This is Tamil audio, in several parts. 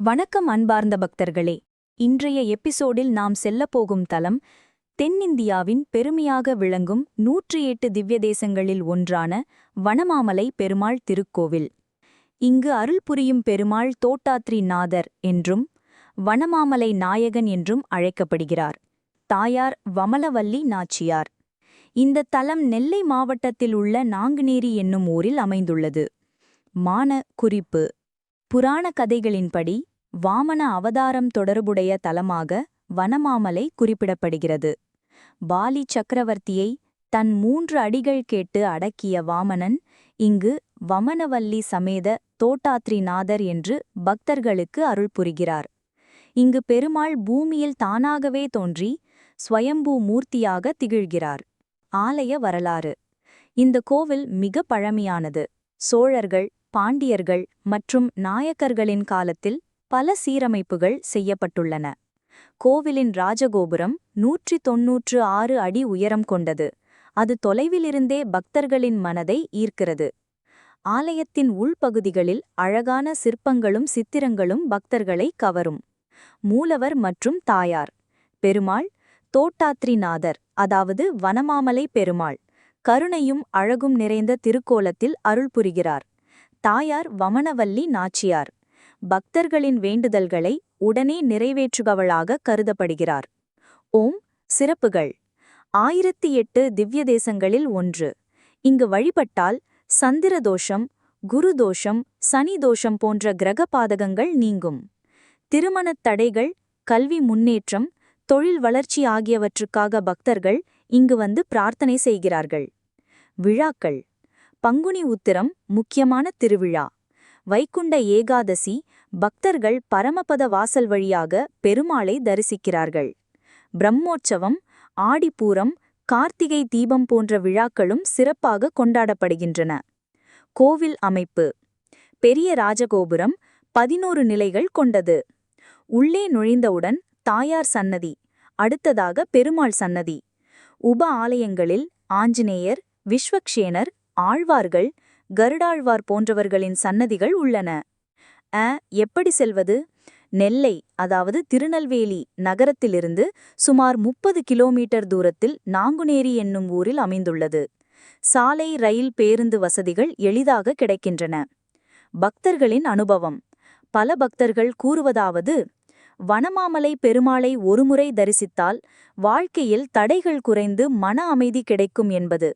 வணக்கம் அன்பார்ந்த பக்தர்களே. இன்றைய எபிசோடில் நாம் செல்லப்போகும் தலம் தென்னிந்தியாவின் பெருமையாக விளங்கும் நூற்றி எட்டு திவ்ய தேசங்களில் ஒன்றான வனமாமலை பெருமாள் திருக்கோவில். இங்கு அருள் புரியும் பெருமாள் தோட்டாத்ரி நாதர் என்றும் வனமாமலை நாயகன் என்றும் அழைக்கப்படுகிறார். தாயார் வமலவல்லி நாச்சியார். இந்த தலம் நெல்லை மாவட்டத்தில் உள்ள நாங்குநேரி என்னும் ஊரில் அமைந்துள்ளது. மான குறிப்பு புராண கதைகளின்படி வாமன அவதாரம் தொடர்புடைய தலமாக வனமாமலை குறிப்பிடப்படுகிறது. பாலி சக்கரவர்த்தியை தன் மூன்று அடிகள் கேட்டு அடக்கிய வாமனன் இங்கு வமனவல்லி சமேத தோட்டாத்ரிநாதர் என்று பக்தர்களுக்கு அருள் புரிகிறார். இங்கு பெருமாள் பூமியில் தானாகவே தோன்றி ஸ்வயம்பூ மூர்த்தியாக திகழ்கிறார். ஆலய வரலாறு. இந்த கோவில் மிக பழமையானது. சோழர்கள் பாண்டியர்கள் மற்றும் நாயக்கர்களின் காலத்தில் பல சீரமைப்புகள் செய்யப்பட்டுள்ளன. கோவிலின் ராஜகோபுரம் நூற்றி தொன்னூற்று ஆறு அடி உயரம் கொண்டது. அது தொலைவிலிருந்தே பக்தர்களின் மனதை ஈர்க்கிறது. ஆலயத்தின் உள்பகுதிகளில் அழகான சிற்பங்களும் சித்திரங்களும் பக்தர்களை கவரும். மூலவர் மற்றும் தாயார். பெருமாள் தோட்டாத்ரிநாதர் அதாவது வனமாமலை பெருமாள் கருணையும் அழகும் நிறைந்த திருக்கோலத்தில் அருள் புரிகிறார். தாயார் வமனவல்லி நாச்சியார். பக்தர்களின் வேண்டுதல்களை உடனே நிறைவேற்றுபவளாக கருதப்படுகிறார். ஓம் சிறப்புகள். ஆயிரத்தி எட்டு திவ்ய தேசங்களில் ஒன்று. இங்கு வழிபட்டால் சந்திர தோஷம் குரு தோஷம் சனி தோஷம் போன்ற கிரக பாதகங்கள் நீங்கும். திருமணத் தடைகள் கல்வி முன்னேற்றம் தொழில் வளர்ச்சி ஆகியவற்றுக்காக பக்தர்கள் இங்கு வந்து பிரார்த்தனை செய்கிறார்கள். விழாக்கள். பங்குனி உத்திரம் முக்கியமான திருவிழா. வைகுண்ட ஏகாதசி பக்தர்கள் பரமபத வாசல் வழியாக பெருமாளை தரிசிக்கிறார்கள். பிரம்மோற்சவம் ஆடிப்பூரம் கார்த்திகை தீபம் போன்ற விழாக்களும் சிறப்பாக கொண்டாடப்படுகின்றன. கோவில் அமைப்பு. பெரிய ராஜகோபுரம் பதினோரு நிலைகள் கொண்டது. உள்ளே நுழைந்தவுடன் தாயார் சன்னதி அடுத்ததாக பெருமாள் சன்னதி. உப ஆலயங்களில் ஆஞ்சநேயர் விஸ்வக்ஷேனர் ஆழ்வார்கள் கருடாழ்வார் போன்றவர்களின் சன்னதிகள் உள்ளன. அ எப்படி செல்வது? நெல்லை அதாவது திருநெல்வேலி நகரத்திலிருந்து சுமார் முப்பது கிலோமீட்டர் தூரத்தில் நாங்குநேரி என்னும் ஊரில் அமைந்துள்ளது. சாலை ரயில் பேருந்து வசதிகள் எளிதாக கிடைக்கின்றன. பக்தர்களின் அனுபவம். பல பக்தர்கள் கூறுவதாவது வனமாமலை பெருமாளை ஒருமுறை தரிசித்தால் வாழ்க்கையில் தடைகள் குறைந்து மன அமைதி கிடைக்கும் என்பது.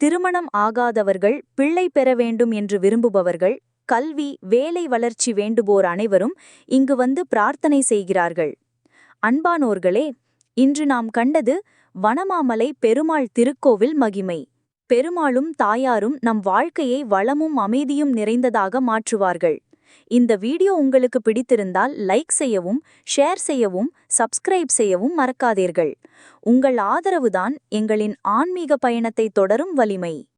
திருமணம் ஆகாதவர்கள் பிள்ளை பெற வேண்டும் என்று விரும்புபவர்கள் கல்வி வேலை வளர்ச்சி வேண்டுவோர் அனைவரும் இங்கு வந்து பிரார்த்தனை செய்கிறார்கள். அன்பானோர்களே இன்று நாம் கண்டது வனமாமலை பெருமாள் திருக்கோவில் மகிமை. பெருமாளும் தாயாரும் நம் வாழ்க்கையை வளமும் அமைதியும் நிறைந்ததாக மாற்றுவார்கள். இந்த வீடியோ உங்களுக்கு பிடித்திருந்தால் லைக் செய்யவும் ஷேர் செய்யவும் சப்ஸ்கிரைப் செய்யவும் மறக்காதீர்கள். உங்கள் ஆதரவுதான் எங்களின் ஆன்மீக பயணத்தை தொடரும் வலிமை.